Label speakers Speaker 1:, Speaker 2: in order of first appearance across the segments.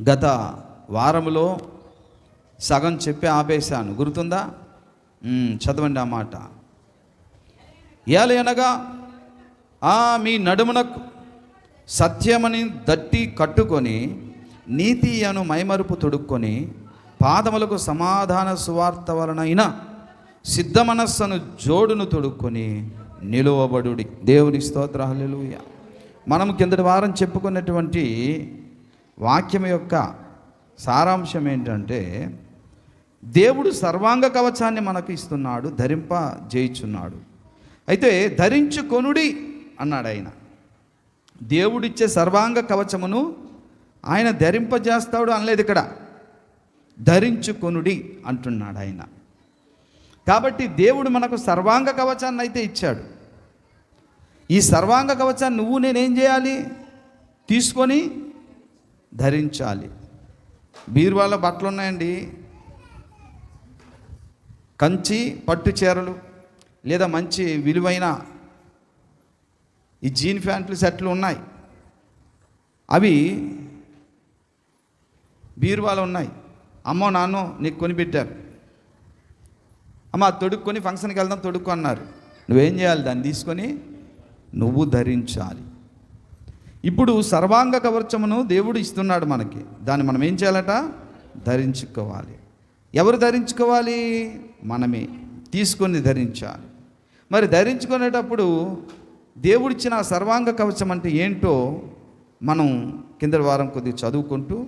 Speaker 1: గత వారములో సగం చెప్పి ఆపేశాను. గుర్తుందా? చదవండి ఆ మాట. ఏలయనగా ఆ మీ నడుమునకు సత్యమని దట్టి కట్టుకొని నీతి అను మైమరుపు తొడుక్కొని పాదములకు సమాధాన సువార్త వలనైన సిద్ధ మనస్సును జోడును తొడుక్కొని నిలువబడుడి. దేవుని స్తోత్ర. హల్లెలూయా. మనం కిందటి వారం చెప్పుకున్నటువంటి వాక్యం యొక్క సారాంశం ఏంటంటే దేవుడు సర్వాంగ కవచాన్ని మనకు ఇస్తున్నాడు ధరింప జయించున్నాడు. అయితే ధరించుకొనుడి అన్నాడు ఆయన. దేవుడిచ్చే సర్వాంగ కవచమును ఆయన ధరింపజేస్తాడు అనలేదు ఇక్కడ. ధరించుకొనుడి అంటున్నాడు ఆయన. కాబట్టి దేవుడు మనకు సర్వాంగ కవచాన్ని అయితే ఇచ్చాడు. ఈ సర్వాంగ కవచాన్ని నువ్వు నేనేం చేయాలి? తీసుకొని ధరించాలి. బీరువాల బట్టలు ఉన్నాయండి కంచి పట్టు చీరలు లేదా మంచి విలువైన ఈ జీన్ ప్యాంట్లు సెట్లు ఉన్నాయి. అవి బీరువాలో ఉన్నాయి. అమ్మో నాన్నో నీకు కొనిపెట్టారు. అమ్మ తొడుక్కొని ఫంక్షన్కి వెళ్దాం తొడుక్కు అన్నారు. నువ్వేం చేయాలి? దాన్ని తీసుకొని నువ్వు ధరించాలి. ఇప్పుడు సర్వాంగ కవచమును దేవుడు ఇస్తున్నాడు మనకి. దాన్ని మనం ఏం చేయాలట? ధరించుకోవాలి. ఎవరు ధరించుకోవాలి? మనమే. తీసుకొని ధరించాలి. మరి ధరించుకునేటప్పుడు దేవుడిచ్చిన సర్వాంగ కవచం అంటే ఏంటో మనం కింద వారం కొద్దిగా చదువుకుంటూ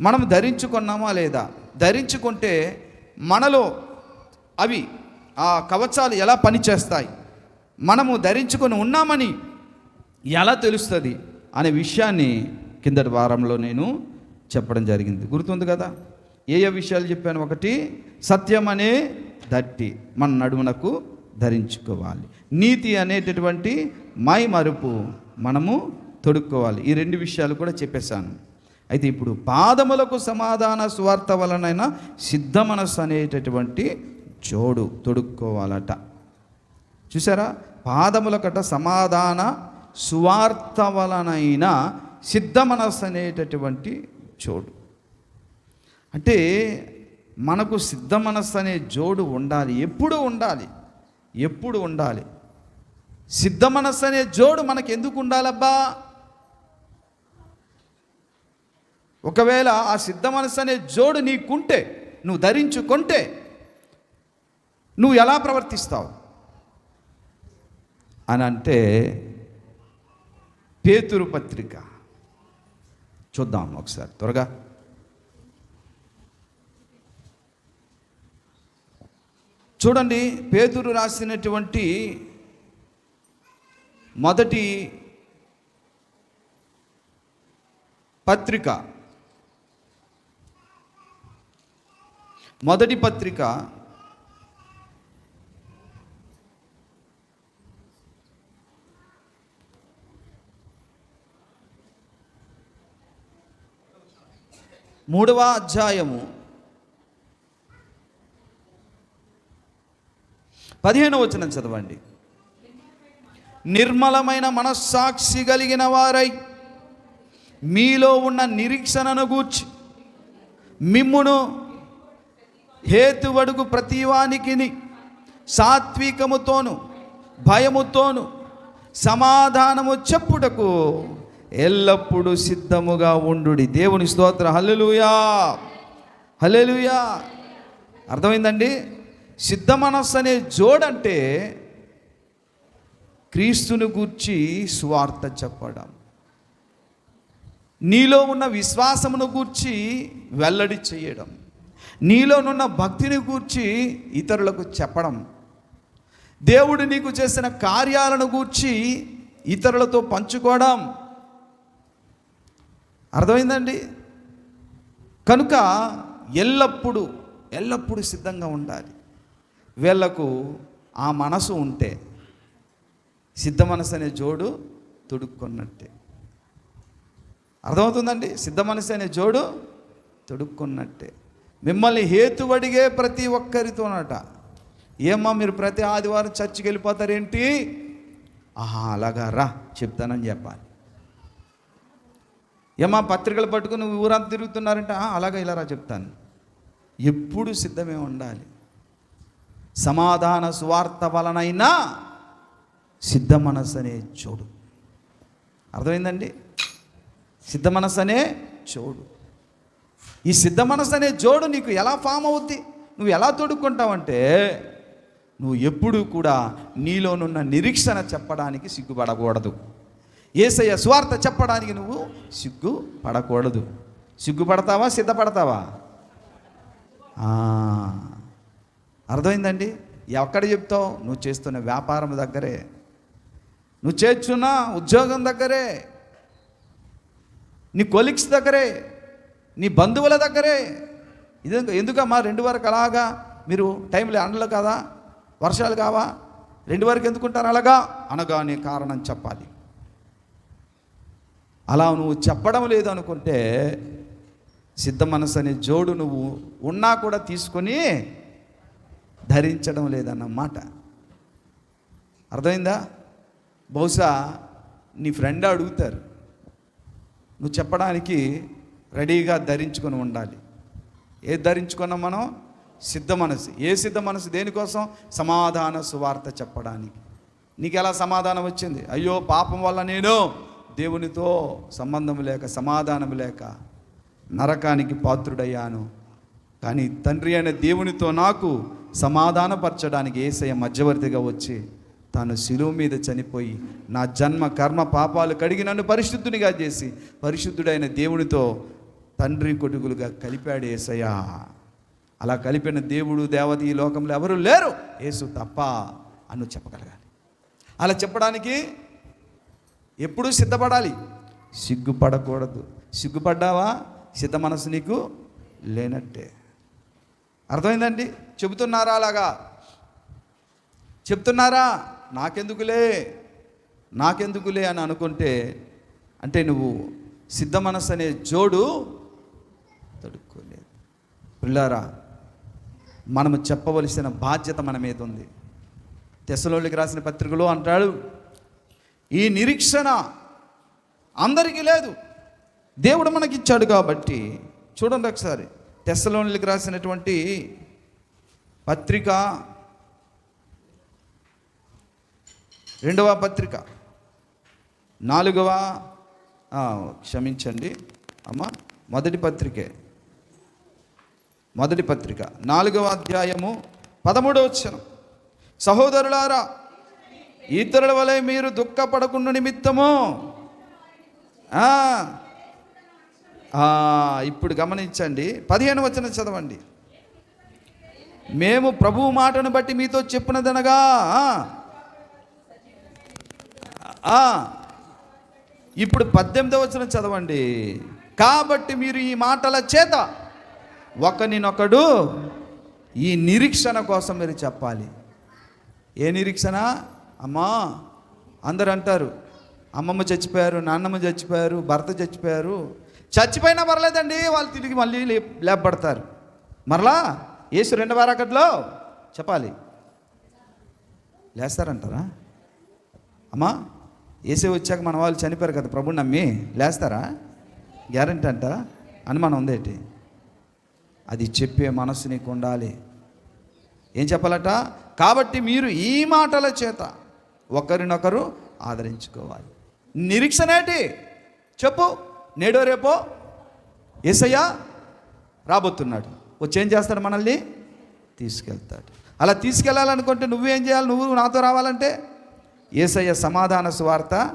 Speaker 1: మనం ధరించుకున్నామా లేదా? ధరించుకుంటే మనలో అవి ఆ కవచాలు ఎలా పనిచేస్తాయి? మనము ధరించుకొని ఉన్నామని ఎలా తెలుస్తుంది? అనే విషయాన్ని కిందటి వారంలో నేను చెప్పడం జరిగింది. గుర్తుంది కదా? ఏ ఏ విషయాలు చెప్పాను? ఒకటి సత్యం అనే దట్టి మన నడుమునకు ధరించుకోవాలి. నీతి అనేటటువంటి మై మరుపు మనము తొడుక్కోవాలి. ఈ రెండు విషయాలు కూడా చెప్పేశాను. అయితే ఇప్పుడు పాదములకు సమాధాన స్వార్థ వలనైనా సిద్ధ మనస్సు అనేటటువంటి జోడు తొడుక్కోవాలట. చూసారా? పాదములకట సమాధాన సువార్త వలనైన సిద్ధ మనస్సు అనేటటువంటి జోడు అంటే మనకు సిద్ధ మనస్సు అనే జోడు ఉండాలి. ఎప్పుడు ఉండాలి? ఎప్పుడు ఉండాలి? సిద్ధ మనస్సు అనే జోడు మనకు ఎందుకు ఉండాలబ్బా ఒకవేళ ఆ సిద్ధ మనస్సు అనే జోడు నీకుంటే నువ్వు ధరించుకుంటే నువ్వు ఎలా ప్రవర్తిస్తావు? అని అంటే పేతురు పత్రిక. చూద్దాం ఒకసారి త్వరగా. చూడండి పేతురు రాసినటువంటి మొదటి పత్రిక. మొదటి పత్రిక మూడవ అధ్యాయము. పదిహేను వచనం చదవండి. నిర్మలమైన మనస్సాక్షి కలిగిన వారై మీలో ఉన్న నిరీక్షణను గూర్చి మిమ్మును హేతువడుగు ప్రతివానికిని సాత్వికముతోను భయముతోను సమాధానము చెప్పుటకు ఎల్లప్పుడూ సిద్ధముగా ఉండుడి. దేవుని స్తోత్ర. హల్లెలుయా. హల్లెలుయా. అర్థమైందండి? సిద్ధ మనస్సు అనే జోడంటే క్రీస్తుని గూర్చి స్వార్థ చెప్పడం. నీలో ఉన్న విశ్వాసమును గూర్చి వెల్లడి చేయడం. నీలోనున్న భక్తిని గూర్చి ఇతరులకు చెప్పడం. దేవుడు నీకు చేసిన కార్యాలను గూర్చి ఇతరులతో పంచుకోవడం. అర్థమైందండి? కనుక ఎల్లప్పుడూ ఎల్లప్పుడూ సిద్ధంగా ఉండాలి. వీళ్ళకు ఆ మనసు ఉంటే సిద్ధ మనసు అనే జోడు తొడుక్కున్నట్టే. అర్థమవుతుందండి? సిద్ధ మనసు అనే జోడు తొడుక్కున్నట్టే. మిమ్మల్ని హేతువడిగే ప్రతి ఒక్కరితోనట. ఏమ్మా మీరు ప్రతి ఆదివారం చర్చికి వెళ్ళిపోతారేంటి? ఆహా అలాగా రా చెప్తానని చెప్పాలి. ఏమా పత్రికలు పట్టుకుని నువ్వు ఊరంతా తిరుగుతున్నారంటే "ఆ, అలాగా ఇలా రా చెప్తాను. ఎప్పుడు సిద్ధమే ఉండాలి. సమాధాన సువార్త వలనైనా సిద్ధ మనస్సు అనే చోడు. అర్థమైందండి? సిద్ధ మనస్సు అనే చోడు. ఈ సిద్ధ మనస్సు అనే జోడు నీకు ఎలా ఫామ్ అవుద్ది? నువ్వు ఎలా తోడుకుంటావంటే నువ్వు ఎప్పుడూ కూడా నీలోనున్న నిరీక్షణ చెప్పడానికి సిగ్గుపడకూడదు. ఏసయ్య స్వార్థ చెప్పడానికి నువ్వు సిగ్గు పడకూడదు. సిగ్గుపడతావా సిద్ధపడతావా? అర్థమైందండి? ఎక్కడ చెప్తావు? నువ్వు చేస్తున్న వ్యాపారం దగ్గరే. నువ్వు చేస్తున్న ఉద్యోగం దగ్గరే. నీ కొలిక్స్ దగ్గరే. నీ బంధువుల దగ్గరే. ఇది ఎందుకమ్మా రెండు వరకు అలాగా? మీరు టైంలో అండలు కదా? వర్షాలు కావా? రెండు వరకు ఎందుకుంటారు అలాగా? అనగానే కారణం చెప్పాలి. అలా నువ్వు చెప్పడం లేదు అనుకుంటే సిద్ధ మనసు అనే జోడు నువ్వు ఉన్నా కూడా తీసుకొని ధరించడం లేదన్నమాట. అర్థమైందా? బహుశా నీ ఫ్రెండ్ అడుగుతారు నువ్వు చెప్పడానికి రెడీగా ధరించుకొని ఉండాలి. ఏ ధరించుకున్నాం మనం? సిద్ధ మనసు. ఏ సిద్ధ మనసు? దేనికోసం? సమాధాన సువార్త చెప్పడానికి. నీకు ఎలా సమాధానం వచ్చింది? అయ్యో పాపం వల్ల నేను దేవునితో సంబంధం లేక సమాధానం లేక నరకానికి పాత్రుడయ్యాను. కానీ తండ్రి అయిన దేవునితో నాకు సమాధానపరచడానికి ఏసయ్య మధ్యవర్తిగా వచ్చి తాను శిలువు మీద చనిపోయి నా జన్మ కర్మ పాపాలు కడిగి నన్ను పరిశుద్ధునిగా చేసి పరిశుద్ధుడైన దేవునితో తండ్రి కొడుకులుగా కలిపాడు ఏసయ్య. అలా కలిపిన దేవుడు దేవత ఈ లోకంలో ఎవరు లేరు. యేసు తప్ప అను చెప్పగలగాలి. అలా చెప్పడానికి ఎప్పుడూ సిద్ధపడాలి. సిగ్గుపడకూడదు. సిగ్గుపడ్డావా? సిద్ధ మనసు నీకు లేనట్టే. అర్థమైందండి? చెబుతున్నారా అలాగా? చెప్తున్నారా? నాకెందుకులే? నాకెందుకులే అని అనుకుంటే అంటే నువ్వు సిద్ధ మనసు అనే జోడు తడుక్కోలేదు. పిల్లారా మనము చెప్పవలసిన బాధ్యత మన మీద ఉంది. తెసలోళ్ళకి రాసిన పత్రికలో అంటాడు ఈ నిరీక్షణ అందరికీ లేదు. దేవుడు మనకి ఇచ్చాడు కాబట్టి చూడండి ఒకసారి. తెస్సలోనికి రాసినటువంటి పత్రిక రెండవ పత్రిక. నాలుగవ క్షమించండి. అమ్మ మొదటి పత్రికే. మొదటి పత్రిక. నాలుగవ అధ్యాయము పదమూడవ వచ్చనం సహోదరులారా ఇతరుల వలె మీరు దుఃఖపడకుండా నిమిత్తము. ఇప్పుడు గమనించండి. పదిహేను వచ్చిన చదవండి. మేము ప్రభువు మాటను బట్టి మీతో చెప్పినదనగా ఇప్పుడు పద్దెనిమిదవ వచ్చిన చదవండి. కాబట్టి మీరు ఈ మాటల చేత ఒకనినొకడు ఈ నిరీక్షణ కోసం మీరు చెప్పాలి. ఏ నిరీక్షణ? అమ్మా అందరు అంటారు అమ్మమ్మ చచ్చిపోయారు నాన్నమ్మ చచ్చిపోయారు భర్త చచ్చిపోయారు. చచ్చిపోయినా పర్లేదండి వాళ్ళు తిరిగి మళ్ళీ లే లేపబడతారు. మరలా ఏసు రెండు వారాకట్లో చెప్పాలి. లేస్తారంటారా? అమ్మా ఏసే వచ్చాక మన వాళ్ళు చనిపోయారు కదా ప్రభు నమ్మి లేస్తారా? గ్యారంటీ అంటారా అనుమానం ఉందేటి అది చెప్పే మనస్సు నీకు ఉండాలి. ఏం చెప్పాలట? కాబట్టి మీరు ఈ మాటల చేత ఒకరినొకరు ఆదరించుకోవాలి. నిరీక్షణ ఏంటి? చెప్పు. నేడో రేపో ఏసయ్య రాబోతున్నాడు. వచ్చి ఏం చేస్తాడు మనల్ని? తీసుకెళ్తాడు. అలా తీసుకెళ్ళాలనుకుంటే నువ్వేం చేయాలి? నువ్వు నాతో రావాలంటే? ఏసయ్య సమాధాన సువార్త.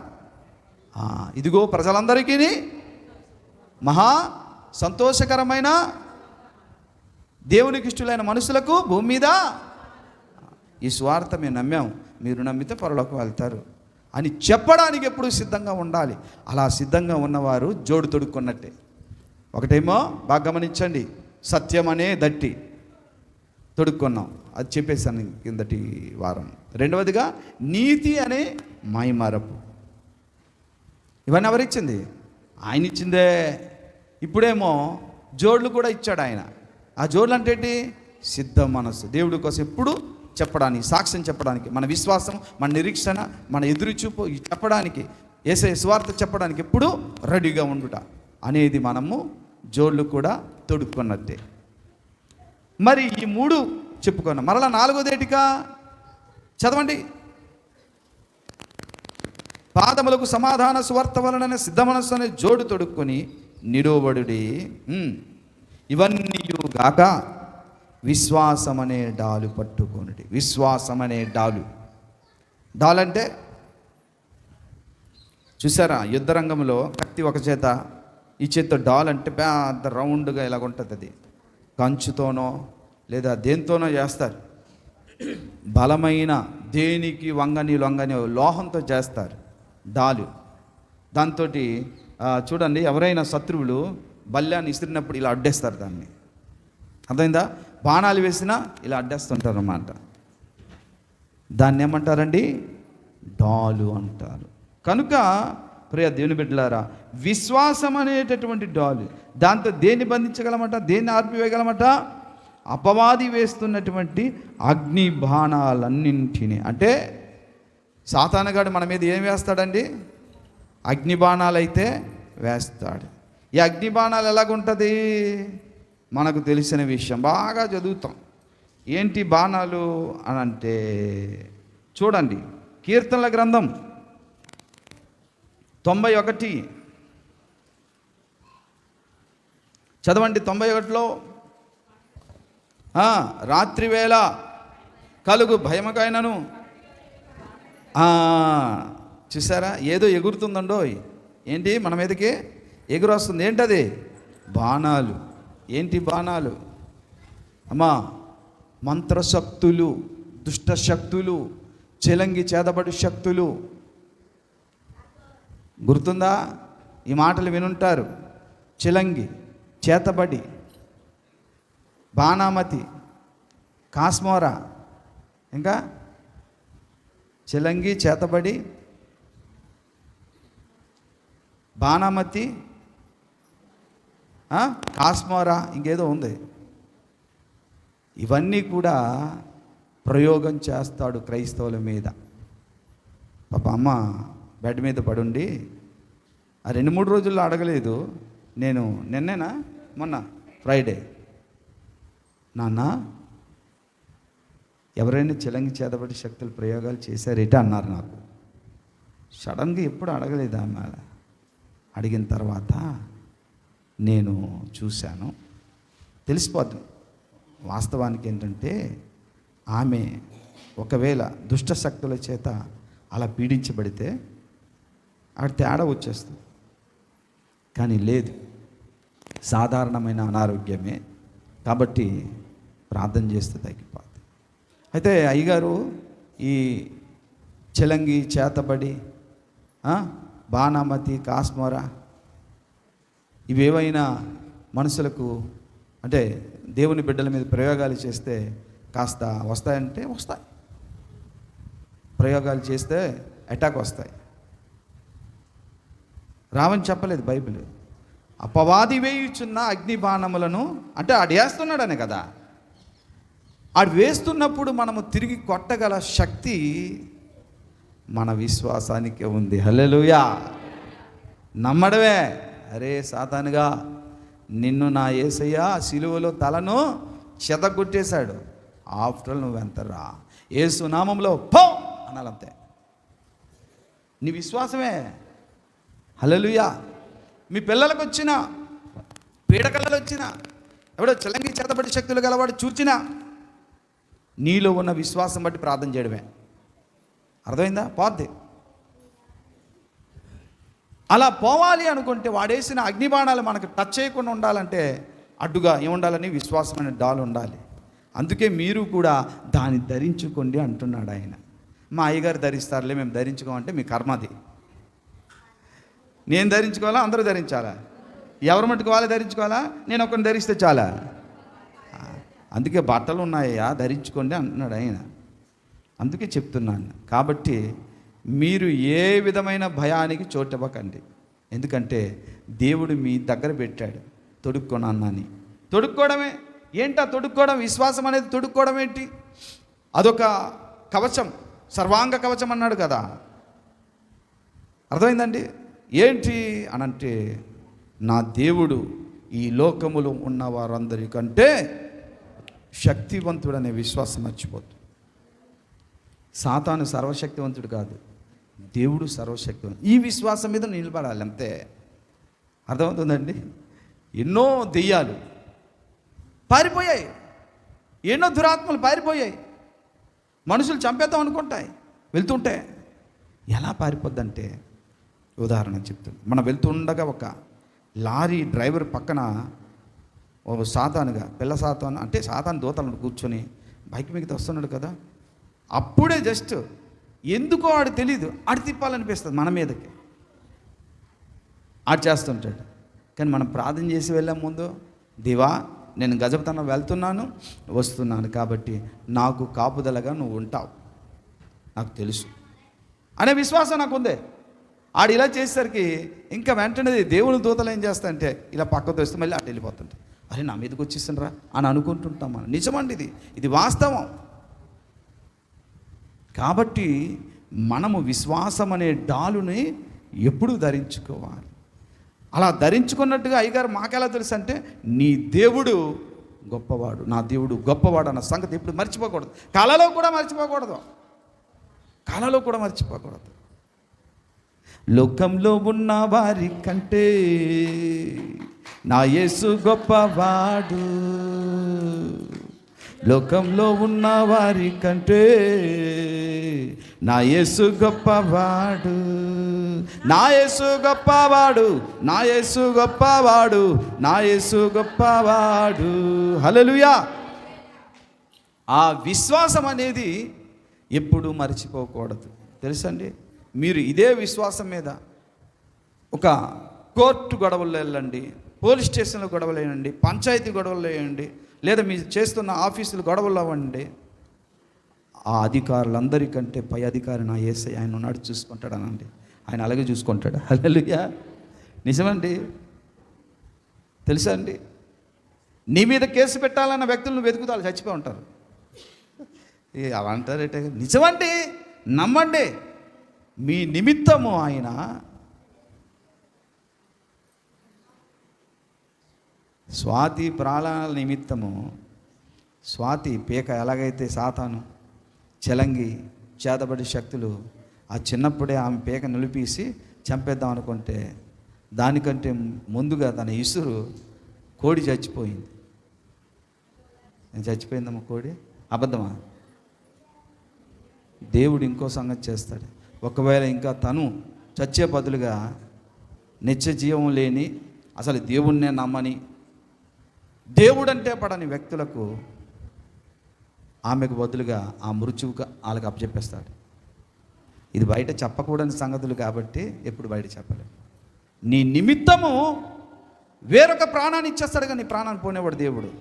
Speaker 1: ఇదిగో ప్రజలందరికీ మహా సంతోషకరమైన దేవునికి ఇష్టలైన మనుషులకు భూమి మీద ఈ స్వార్థ మేము నమ్మాం మీరు నమ్మితే పరలోకి వెళ్తారు అని చెప్పడానికి ఎప్పుడు సిద్ధంగా ఉండాలి. అలా సిద్ధంగా ఉన్నవారు జోడు తొడుక్కున్నట్టే. ఒకటేమో బాగా గమనించండి సత్యం అనే దట్టి తొడుక్కున్నాం. అది చెప్పేశాను కిందటి వారం. రెండవదిగా నీతి అనే మైమరపు. ఇవన్నీ ఎవరిచ్చింది? ఆయన ఇచ్చిందే ఇప్పుడేమో జోడ్లు కూడా ఇచ్చాడు ఆయన. ఆ జోడ్లు అంటే ఏంటి సిద్ధ మనసు దేవుడి కోసం ఎప్పుడు చెప్పడానికి సాక్ష్యం చెప్పడానికి మన విశ్వాసం మన నిరీక్షణ మన ఎదురుచూపు చెప్పడానికి ఏసే స్వార్థ చెప్పడానికి ఎప్పుడు రెడీగా ఉండుట. అనేది మనము జోళ్ళు కూడా తొడుక్కున్నట్టే. మరి ఈ మూడు చెప్పుకున్నాం. మరలా నాలుగోదేటిక చదవండి. పాదములకు సమాధాన సువార్త వలన సిద్ధమనస్సు అనే జోడు తొడుక్కొని నిరోబడుడి ఇవన్నీ గాక విశ్వాసం అనే డాలు పట్టుకోనుడి. విశ్వాసం అనే డాలు. డాల్ అంటే చూసారా యుద్ధ రంగంలో కత్తి ఒక చేత ఈ చేత్తో డాల్ అంటే పెద్ద రౌండ్గా ఇలాగ ఉంటుంది అది. కంచుతోనో లేదా దేంతోనో చేస్తారు. బలమైన దేనికి వంగని లొంగని లోహంతో చేస్తారు డాలు. దాంతో చూడండి ఎవరైనా శత్రువులు బల్యాన్ని ఇసిరినప్పుడు ఇలా అడ్డేస్తారు దాన్ని. అర్థమైందా? బాణాలు వేసినా ఇలా అడ్డేస్తుంటారు అన్నమాట దాన్ని ఏమంటారండి డాలు అంటారు. కనుక ప్రియ దేవుని బిడ్డలారా విశ్వాసం అనేటటువంటి డాలు దాంతో దేన్ని బంధించగలమట? దేన్ని ఆర్పివేయగలమట? అపవాది వేస్తున్నటువంటి అగ్ని బాణాలన్నింటినీ. అంటే సాతానగాడు మన మీద ఏం వేస్తాడండి? అగ్ని బాణాలైతే అయితే వేస్తాడు. ఈ అగ్ని బాణాలు ఎలాగుంటుంది? మనకు తెలిసిన విషయం. బాగా చదువుతాం. ఏంటి బాణాలు అని అంటే చూడండి కీర్తనల గ్రంథం తొంభై ఒకటి. చదవండి తొంభై ఒకటిలో. రాత్రివేళ రాత్రి వేళ కలుగు భయమకైనను. చూసారా? ఏదో ఎగురుతుందండో ఏంటి? మన మీదకి ఎగురు వస్తుంది ఏంటది? బాణాలు. ఏంటి బాణాలు? అమ్మా మంత్రశక్తులు దుష్టశక్తులు చెలంగి చేదబడి శక్తులు. గుర్తుందా? ఈ మాటలు వినుంటారు. చిలంగి చేతబడి బాణామతి కాస్మోరా. ఇంకా? చిలంగి చేతబడి బాణామతి కాస్మోరా ఇంకేదో ఉంది. ఇవన్నీ కూడా ప్రయోగం చేస్తాడు క్రైస్తవుల మీద. పాప అమ్మ బెడ్ మీద పడుండి ఆ రెండు మూడు రోజుల్లో అడగలేదు. నేను నిన్నేనా? మొన్న ఫ్రైడే. నాన్న ఎవరైనా చిలంగి చేతబడి శక్తులు ప్రయోగాలు చేశారేట అన్నారు నాకు. సడన్గా ఎప్పుడు అడగలేదు ఆమె అడిగిన తర్వాత నేను చూశాను. తెలిసిపోద్ది. వాస్తవానికి ఏంటంటే ఆమె ఒకవేళ దుష్ట శక్తుల చేత అలా పీడించబడితే ఆడ తేడా వచ్చేస్తుంది. కానీ లేదు. సాధారణమైన అనారోగ్యమే. కాబట్టి ప్రార్థన చేస్తే తగ్గిపోతుంది అయితే అయ్యగారు ఈ చిలంగి చేతబడి బాణామతి కాస్మోరా ఇవేవైనా మనుషులకు అంటే దేవుని బిడ్డల మీద ప్రయోగాలు చేస్తే కాస్త వస్తాయంటే వస్తాయి. ప్రయోగాలు చేస్తే అటాక్ వస్తాయి. రావని చెప్పలేదు బైబిల్. అపవాది వేయుచున్న అగ్ని బాణములను అంటే ఆడు వేస్తున్నాడనే కదా. ఆడు వేస్తున్నప్పుడు మనము తిరిగి కొట్టగల శక్తి మన విశ్వాసానికే ఉంది. హలెలుయా నమ్మడమే. అరే సాతానుగా నిన్ను నా ఏసయ్య సిలువలో తలను చెతగొట్టేశాడు ఆఫ్టర్ నువ్వు ఎంతరా ఏసు నామంలో పో అనాలంతే. నీ విశ్వాసమే. హలలుయా మీ పిల్లలకు వచ్చిన పీడకలలు వచ్చిన ఎవడో చలంగి చేతబడి శక్తులు గలవాడు చూచినా నీలో ఉన్న విశ్వాసం బట్టి ప్రార్థన చేయడమే. అర్థమైందా? పోద్ది అలా పోవాలి అనుకుంటే వాడేసిన అగ్నిబాణాలు మనకు టచ్ చేయకుండా ఉండాలంటే అడ్డుగా ఏముండాలని విశ్వాసమైన డాల్ ఉండాలి. అందుకే మీరు కూడా దాన్ని ధరించుకోండి అంటున్నాడు ఆయన. మా అయ్యగారు ధరిస్తారులే మేము ధరించుకోమంటే మీ కర్మది నేను ధరించుకోవాలా? అందరూ ధరించాలా? ఎవరు మట్టుకు వాళ్ళు ధరించుకోవాలా? నేను ఒకరిని ధరిస్తే చాలా. అందుకే బట్టలు ఉన్నాయా ధరించుకోండి అంటున్నాడు ఆయన. అందుకే చెప్తున్నాను. కాబట్టి మీరు ఏ విధమైన భయానికి చోటివ్వకండి. ఎందుకంటే దేవుడు మీ దగ్గర పెట్టాడు. తొడుక్కొనన్నాని తొడుక్కోవడమే? ఏంటా తొడుక్కోవడం? విశ్వాసం అనేది తొడుక్కోవడం ఏంటి? అదొక కవచం. సర్వాంగ కవచం అన్నాడు కదా. అర్థమైందండి? ఏంటి అని అంటే నా దేవుడు ఈ లోకములో ఉన్న వారందరికంటే శక్తివంతుడనే విశ్వాసం మర్చిపోతుంది సాతాను సర్వశక్తివంతుడు కాదు. దేవుడు సర్వశక్తివంతుడు ఈ విశ్వాసం మీద నిలబడాలి అంతే. అర్థమవుతుందండి? ఎన్నో దెయ్యాలు పారిపోయాయి. ఎన్నో దురాత్మలు పారిపోయాయి. మనుషులు చంపేద్దాం అనుకుంటాయి. వెళ్తుంటే ఎలా పారిపోద్దంటే ఉదాహరణ చెప్తుంది మనం వెళ్తుండగా ఒక లారీ డ్రైవర్ పక్కన ఒక సాతానుగా పిల్ల సాతాను అంటే సాతాను దూతలను కూర్చొని బైక్ మీద వస్తున్నాడు కదా. అప్పుడే జస్ట్ ఎందుకో ఆడు తెలీదు ఆడు తిప్పాలనిపిస్తుంది మన మీదకి. ఆడు చేస్తుంటాడు. కానీ మనం ప్రార్థన చేసి వెళ్ళే ముందు దివా నేను గజపతనం వెళ్తున్నాను వస్తున్నాను కాబట్టి నాకు కాపుదలగా నువ్వు ఉంటావు. నాకు తెలుసు. అనే విశ్వాసం నాకు ఉంది ఆడు ఇలా చేసేసరికి ఇంకా వెంటనే దేవుని దూతలు ఏం చేస్తాయంటే ఇలా పక్కకు వస్తే మళ్ళీ అటు వెళ్ళిపోతుంటే అరే నా మీదకి వచ్చేసిండ్రా అని అనుకుంటుంటాం మనం. నిజమండి ఇది. ఇది వాస్తవం. కాబట్టి మనము విశ్వాసం అనే డాలుని ఎప్పుడు ధరించుకోవాలి. అలా ధరించుకున్నట్టుగా అయ్యగారు మాకెలా తెలుసు అంటే నీ దేవుడు గొప్పవాడు నా దేవుడు గొప్పవాడు అన్న సంగతి ఎప్పుడు మర్చిపోకూడదు. కళలో కూడా మర్చిపోకూడదు. కళలో కూడా మర్చిపోకూడదు. లోకంలో ఉన్న వారి కంటే నా యేసు గొప్పవాడు. లోకంలో ఉన్న వారి కంటే నా యేసు గొప్పవాడు. నా యేసు గొప్పవాడు నా యేసు గొప్పవాడు నా యేసు గొప్పవాడు. హలలుయా ఆ విశ్వాసం అనేది ఎప్పుడు మర్చిపోకూడదు. తెలుసండి? మీరు ఇదే విశ్వాసం మీద ఒక కోర్టు గొడవల్లో వెళ్ళండి పోలీస్ స్టేషన్లో గొడవలు వేయండి పంచాయతీ గొడవలు వేయండి లేదా మీరు చేస్తున్న ఆఫీసులు గొడవలు అవ్వండి ఆ అధికారులందరికంటే పై అధికారి నా ఏసై ఆయన ఉన్నాడు చూసుకుంటాడనండి. ఆయన అలాగే చూసుకుంటాడు. హల్లెలూయా. నిజమండి. తెలుసా అండి? నీ మీద కేసు పెట్టాలన్న వ్యక్తులను వెతుకుతారు చచ్చిపోయి ఉంటారు. అలా అంటారేటే నిజమండి. నమ్మండి. మీ నిమిత్తము ఆయన స్వాతి ప్రాణాల నిమిత్తము స్వాతి పీక ఎలాగైతే సాతాను చెలంగి చేతబడి శక్తులు ఆ చిన్నప్పుడే ఆమె పీక నిలిపేసి చంపేద్దాం అనుకుంటే దానికంటే ముందుగా తన ఇసురు కోడి చచ్చిపోయింది. నేను చచ్చిపోయిందమ్మా కోడి? అబద్ధమా? దేవుడు ఇంకో సంగతి చేస్తాడు. ఒకవేళ ఇంకా తను చచ్చే బదులుగా నిత్య జీవం లేని అసలు దేవుణ్ణే నమ్మని దేవుడంటే పడని వ్యక్తులకు ఆమెకు బదులుగా ఆ మృత్యువుకు వాళ్ళకి అప్పచెప్పేస్తాడు. ఇది బయట చెప్పకూడని సంగతులు కాబట్టి ఎప్పుడు బయట చెప్పలేదు. నీ నిమిత్తము వేరొక ప్రాణాన్ని ఇచ్చేస్తాడు కానీ నీ ప్రాణాన్ని పోనేవాడు దేవుడు.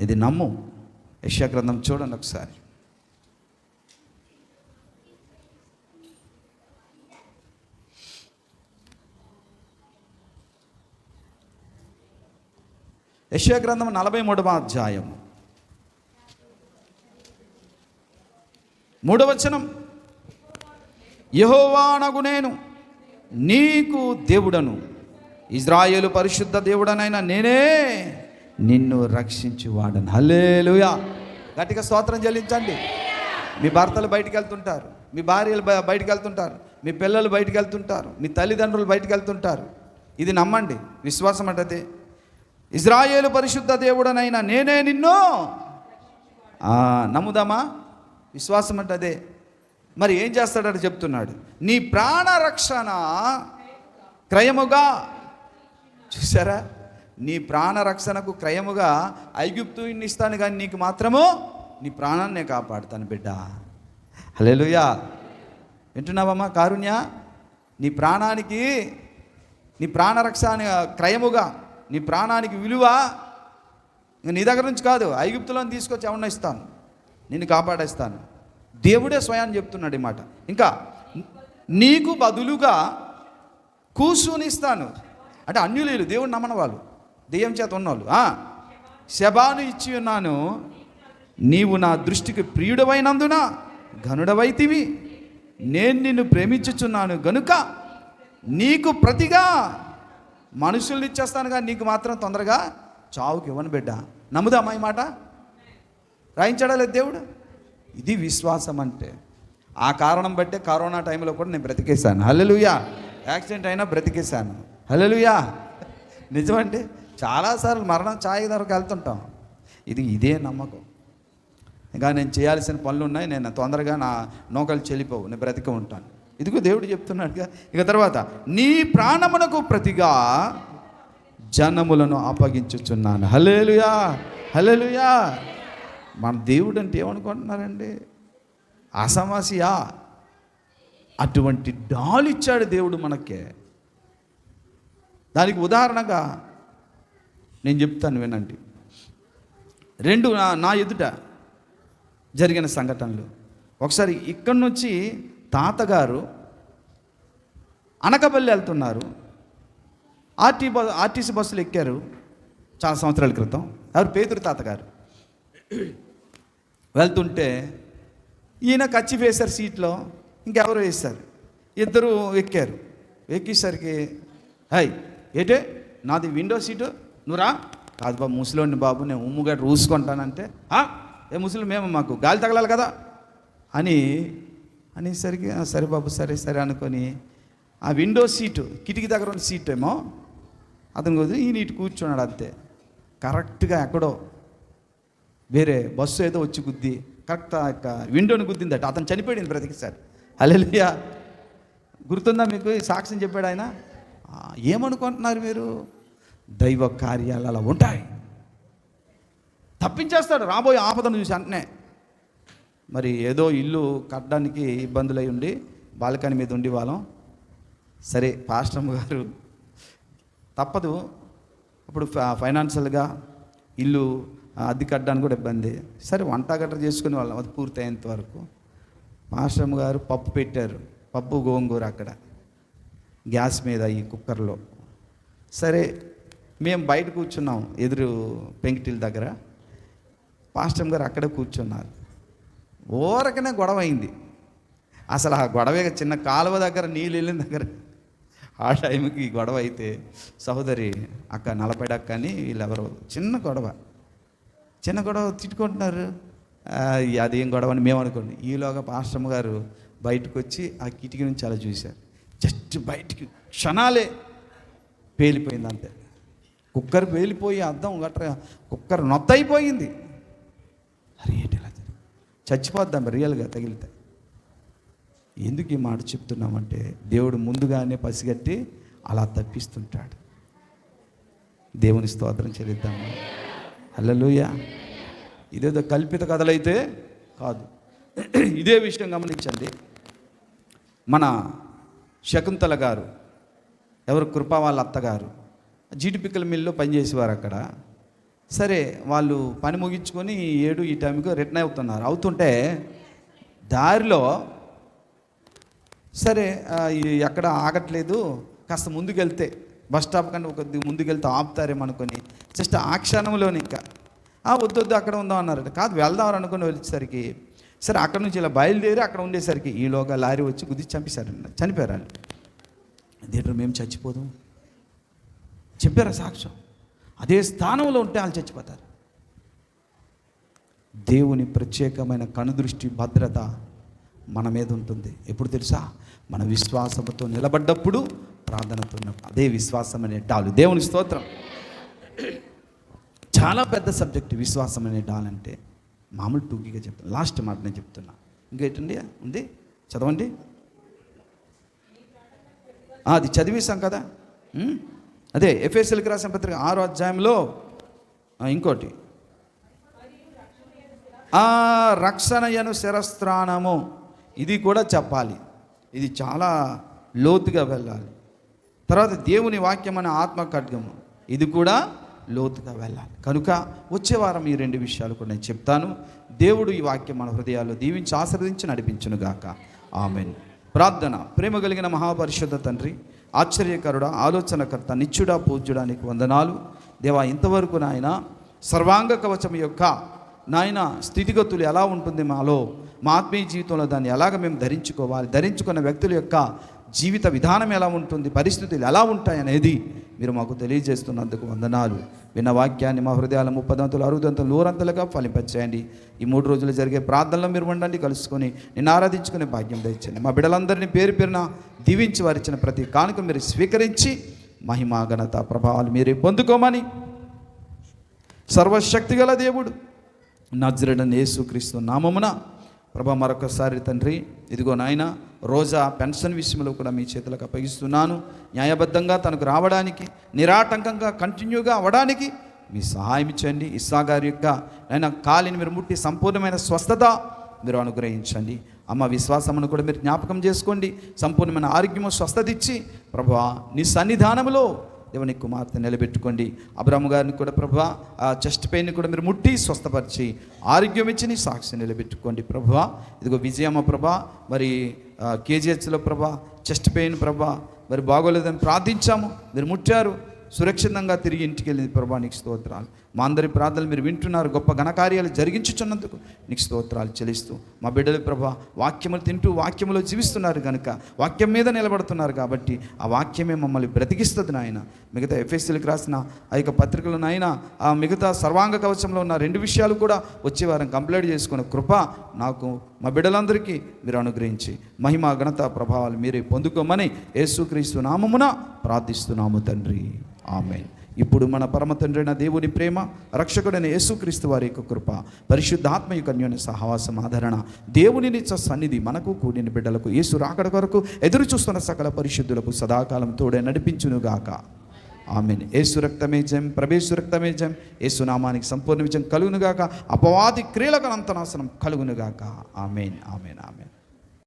Speaker 1: ఇది నమ్ము. యశాగ్రంథం చూడండి ఒకసారి. యశాగ్రంథం నలభై మూడవ అధ్యాయం మూడవచనం. యహోవానగు నేను నీకు దేవుడను. ఇజ్రాయేలు పరిశుద్ధ దేవుడనైనా నేనే నిన్ను రక్షించువాడను. హల్లేలుయా. గట్టిగా స్తోత్రం చెల్లించండి. మీ భర్తలు బయటికి వెళ్తుంటారు మీ భార్యలు బయటికి వెళ్తుంటారు మీ పిల్లలు బయటికి వెళ్తుంటారు మీ తల్లిదండ్రులు బయటికి వెళ్తుంటారు ఇది నమ్మండి. విశ్వాసం అంటే ఇజ్రాయేలు పరిశుద్ధ దేవుడనైనా నేనే నిన్ను. నమ్ముదామా? విశ్వాసం అంటే అదే. మరి ఏం చేస్తాడని చెప్తున్నాడు? నీ ప్రాణ రక్షణ క్రయముగా. చూసారా నీ ప్రాణ రక్షణకు క్రయముగా ఐగుప్తు ఇస్తాను కానీ నీకు మాత్రము నీ ప్రాణాన్నే కాపాడుతాను బిడ్డ. హలేలుయా వింటున్నావమ్మా కారుణ్య? నీ ప్రాణానికి నీ ప్రాణరక్షణ క్రయముగా నీ ప్రాణానికి విలువ నీ దగ్గర నుంచి కాదు ఐగుప్తులో తీసుకొచ్చి ఏమన్నా ఇస్తాను. నిన్ను కాపాడేస్తాను. దేవుడే స్వయాన్ని చెప్తున్నాడు ఈ మాట. ఇంకా నీకు బదులుగా కూసునిస్తాను అంటే అన్యులేలు దేవుడు నమ్మని వాళ్ళు దెయ్యం చేత ఉన్నవాళ్ళు శబాను ఇచ్చి ఉన్నాను. నీవు నా దృష్టికి ప్రియుడవైనందున ఘనుడవైతివి. నేను నిన్ను ప్రేమించుచున్నాను. గనుక నీకు ప్రతిగా మనుషుల్ని ఇచ్చేస్తాను కానీ నీకు మాత్రం తొందరగా చావుకి ఇవ్వను బిడ్డ. నమ్ముదామా ఈ మాట? రాయించాడా లేదు దేవుడు? ఇది విశ్వాసం అంటే. ఆ కారణం బట్టే కరోనా టైంలో కూడా నేను బ్రతికేశాను. హల్లెలుయా. యాక్సిడెంట్ అయినా బ్రతికేశాను. హల్లెలుయా. నిజమండి చాలాసార్లు మరణం ఛాయ్ ధరకు వెళ్తుంటాం. ఇది ఇదే నమ్మకం. ఇంకా నేను చేయాల్సిన పనులు ఉన్నాయి నేను తొందరగా నా నూకలు చెల్లిపోవు నేను బ్రతికి ఉంటాను. ఇదిగో దేవుడు చెప్తున్నాడుగా ఇక తర్వాత నీ ప్రాణమునకు ప్రతిగా జనములను అప్పగించుచున్నాను. హలేలుయా హలేలుయా మన దేవుడు అంటే ఏమనుకుంటున్నారండి? అసమస్య. అటువంటి డాలు ఇచ్చాడు దేవుడు మనకే. దానికి ఉదాహరణగా నేను చెప్తాను వినండి. రెండు నా నా ఎదుట జరిగిన సంఘటనలు. ఒకసారి ఇక్కడి నుంచి తాతగారు అనకపల్లి వెళ్తున్నారు. ఆర్టీ బస్ ఆర్టీసీ బస్సులు ఎక్కారు చాలా సంవత్సరాల క్రితం. ఎవరు? పేతురు తాతగారు. వెళ్తుంటే ఈయన కచ్చి వేశారు సీట్లో ఇంకెవరు వేశారు. ఇద్దరు ఎక్కారు. ఎక్కేసరికి హై ఏటే? నాది విండో సీటు. నువ్వురా కాదు బాబు ముసలోని బాబు నేను ఉమ్ముగా రూసుకుంటానంటే. ఏ ముసలి మేము మాకు గాలి తగలాలి కదా. అని అనేసరికి సరే బాబు సరే సరే అనుకొని ఆ విండో సీటు కిటికీ దగ్గర ఉన్న సీట్ ఏమో అతను కొద్ది ఈయన ఇటు కూర్చున్నాడు అంతే. కరెక్ట్గా ఎక్కడో వేరే బస్సు ఏదో వచ్చి గుద్ది కరెక్ట్ యొక్క విండోని గుద్దిందట. అతను చనిపోయాడు బ్రతికిసారు అలెలియా గుర్తుందా మీకు సాక్ష్యం చెప్పాడు ఆయన? ఏమనుకుంటున్నారు మీరు? దైవ కార్యాలు అలా ఉంటాయి. తప్పించేస్తాడు. రాబోయే ఆపదను చూసి అంటనే. మరి ఏదో ఇల్లు కట్టడానికి ఇబ్బందులై ఉండి బాల్కనీ మీద ఉండి వాళ్ళం. సరే పాస్టమ్ గారు తప్పదు. ఇప్పుడు ఫ- ఫైనాన్షియల్గా ఇల్లు అద్దె కట్టడానికి కూడా ఇబ్బంది. సరే వంట గట్ర చేసుకునే వాళ్ళం. అది పూర్తయ్యేంత వరకు మాస్టమ్ గారు పప్పు పెట్టారు. పప్పు గోంగూర అక్కడ. గ్యాస్ మీద ఈ కుక్కర్లో. సరే మేము బయట కూర్చున్నాం ఎదురు పెంకిటిల దగ్గర. పాస్టమ్ గారు అక్కడ కూర్చున్నారు. ఊరకనే గొడవ అయింది అసలు ఆ గొడవే చిన్న కాలువ దగ్గర నీళ్ళు వెళ్ళిన దగ్గర. ఆ టైంకి గొడవ అయితే సహోదరి అక్క నలపడక్క అని వీళ్ళెవరో చిన్న గొడవ. చిన్న గొడవ తిట్టుకుంటున్నారు. అదేం గొడవ అని మేము అనుకోండి. ఈలోగా పాశ్రమ గారు బయటకు వచ్చి ఆ కిటికీ నుంచి అలా చూశారు. జస్ట్ బయటికి క్షణాలే పేలిపోయింది అంతే. కుక్కర్ పేలిపోయి అద్దం గట్ర కుక్కర్ నొత్తయిపోయింది అరే ఏంటి చచ్చిపోద్దాం రియల్గా తగిలితే. ఎందుకు ఈ మాట చెప్తున్నామంటే దేవుడు ముందుగానే పసిగట్టి అలా తప్పిస్తుంటాడు. దేవుని స్తోత్రం చెల్లిద్దాము హల్లెలూయ. ఇదేదో కల్పిత కథలైతే కాదు. ఇదే విషయం గమనించండి. మన శకుంతల గారు ఎవరు కృపా వాళ్ళ అత్తగారు జీడిపిక్కల మిల్లు పనిచేసేవారు అక్కడ. సరే వాళ్ళు పని ముగించుకొని ఈ ఏడు ఈ టైంకి రిటర్న్ అవుతున్నారు. అవుతుంటే దారిలో సరే ఎక్కడ ఆగట్లేదు కాస్త ముందుకెళ్తే బస్ స్టాప్ కంటే ఒక ముందుకెళ్తే ఆపుతారేమో అనుకొని జస్ట్ ఆ క్షణంలోనే ఇంకా వద్దు వద్దు అక్కడ ఉందాం అన్నారట. కాదు వెళ్దాం అనుకుని వచ్చేసరికి సరే అక్కడ నుంచి ఇలా బయలుదేరి అక్కడ ఉండేసరికి ఈలోగా లారీ వచ్చి గుద్ది చంపేశారు చనిపోయారు వాళ్ళు దేంట్లో మేము చచ్చిపోదాం. చెప్పారా సాక్ష్యం? అదే స్థానంలో ఉంటే వాళ్ళు చచ్చిపోతారు. దేవుని ప్రత్యేకమైన కనుదృష్టి భద్రత మన మీద ఉంటుంది. ఎప్పుడు తెలుసా? మన విశ్వాసంతో నిలబడ్డప్పుడు ప్రార్థనతో అదే విశ్వాసం అనే డాలు. దేవుని స్తోత్రం. చాలా పెద్ద సబ్జెక్ట్ విశ్వాసం అనే డాల్ అంటే మామూలు టూకీగా చెప్తాను లాస్ట్ మాట నేను చెప్తున్నా. ఇంకేంటండి ఉంది? చదవండి. అది చదివేశాం కదా? అదే ఎఫ్ఎస్ఎల్కి రాసిన పత్రిక ఆరో అధ్యాయంలో ఇంకోటి. ఆ రక్షణయను శిరస్త్రాణము. ఇది కూడా చెప్పాలి. ఇది చాలా లోతుగా వెళ్ళాలి. తర్వాత దేవుని వాక్యం అనే ఆత్మ ఖడ్గము ఇది కూడా లోతుగా వెళ్ళాలి. కనుక వచ్చే వారం ఈ రెండు విషయాలు కూడా నేను చెప్తాను. దేవుడు ఈ వాక్యం మన హృదయాల్లో దీవించి ఆశ్రదించి నడిపించునుగాక. ఆమెన్. ప్రార్థన. ప్రేమ కలిగిన మహాపరిశుద్ధ తండ్రి ఆశ్చర్యకరుడ ఆలోచనకర్త నిత్యుడా పూజ్యుడానికి వందనాలు. దేవా ఇంతవరకు నాయన సర్వాంగ కవచం యొక్క నాయన స్థితిగతులు ఎలా ఉంటుంది మాలో? మా ఆత్మీయ జీవితంలో దాన్ని ఎలాగ మేము ధరించుకోవాలి? ధరించుకున్న వ్యక్తుల యొక్క జీవిత విధానం ఎలా ఉంటుంది పరిస్థితులు ఎలా ఉంటాయనేది మీరు మాకు తెలియజేస్తున్నందుకు వందనాలు. విన్న వాక్యాన్ని మా హృదయాల ముప్పదంతులు అరుగుదంతులు నూరంతలుగా ఫలింపచేయండి. ఈ మూడు రోజులు జరిగే ప్రార్థనలో మీరు ఉండండి కలుసుకొని నిన్ను ఆరాధించుకునే భాగ్యం తెచ్చండి మా బిడ్డలందరినీ పేరు పేరున దీవించి వారిచ్చిన ప్రతి కానుక మీరు స్వీకరించి మహిమా ఘనత ప్రభావాలు మీరే పొందుకోమని సర్వశక్తిగల దేవుడు నజరడని యేసుక్రీస్తు నామమున ప్రభా మరొకసారి తండ్రి ఇదిగో నాయన రోజా పెన్షన్ విషయంలో కూడా మీ చేతులకు అప్పగిస్తున్నాను. న్యాయబద్ధంగా తనకు రావడానికి నిరాటంకంగా కంటిన్యూగా అవ్వడానికి మీ సహాయం ఇచ్చండి. ఇస్సాగారి యొక్క ఆయన కాలిని మీరు ముట్టి సంపూర్ణమైన స్వస్థత మీరు అనుగ్రహించండి. అమ్మ విశ్వాసమును కూడా మీరు జ్ఞాపకం చేసుకోండి. సంపూర్ణమైన ఆరోగ్యము స్వస్థత ఇచ్చి ప్రభా నీ సన్నిధానములో దేవుని కుమార్తె నిలబెట్టుకోండి. అబ్రాహ్మ గారిని కూడా ప్రభా ఆ చెస్ట్ పెయిన్ కూడా మీరు ముట్టి స్వస్థపరిచి ఆరోగ్యం ఇచ్చి నీ సాక్షి నిలబెట్టుకోండి ప్రభా. ఇదిగో విజయమ్మ ప్రభా మరి కేజీహెచ్లో ప్రభా చెస్ట్ పెయిన్ ప్రభా మరి బాగోలేదని ప్రార్థించాము. మీరు ముట్టారు. సురక్షితంగా తిరిగి ఇంటికి వెళ్ళింది ప్రభా నీకు స్తోత్రాలు. మా అందరి ప్రార్థనలు మీరు వింటున్నారు గొప్ప ఘనకార్యాలు జరిగించుచున్నందుకు నీకు స్తోత్రాలు చెల్లిస్తూ మా బిడ్డలు ప్రభా వాక్యములు తింటూ వాక్యములో జీవిస్తున్నారు కనుక వాక్యం మీద నిలబడుతున్నారు కాబట్టి ఆ వాక్యమే మమ్మల్ని బ్రతికిస్తుంది నాయన. మిగతా ఎఫ్ఎస్సీలకు రాసిన ఆ యొక్క పత్రికలు నాయన ఆ మిగతా సర్వాంగ కవచంలో ఉన్న రెండు విషయాలు కూడా వచ్చే వారం కంప్లీట్ చేసుకునే కృప నాకు మా బిడ్డలందరికీ మీరు అనుగ్రహించి మహిమ ఘనత ప్రభావాలు మీరే పొందుకోమని యేసుక్రీస్తు నామమున ప్రార్థిస్తున్నాము తండ్రి. ఆమె ఇప్పుడు మన పరమ తండ్రైన దేవుని ప్రేమ రక్షకుడైన యేసుక్రీస్తు వారి యొక్క కృప పరిశుద్ధాత్మ యొక్క అన్యోన్య సహవాసం ఆదరణ దేవుని నిత్య సన్నిధి మనకు కూడిన బిడ్డలకు యేసు రాకడ కొరకు ఎదురు చూస్తున్న సకల పరిశుద్ధులకు సదాకాలం తోడే నడిపించునుగాక ఆమెన్. ఏసు రక్తమే జయం ప్రభేసు రక్తమే జయం నామానికి సంపూర్ణ విజయం కలుగునుగాక అపవాది క్రియలకు అనంతనాశనం కలుగునుగాక ఆమెన్ ఆమెన్ ఆమెన్.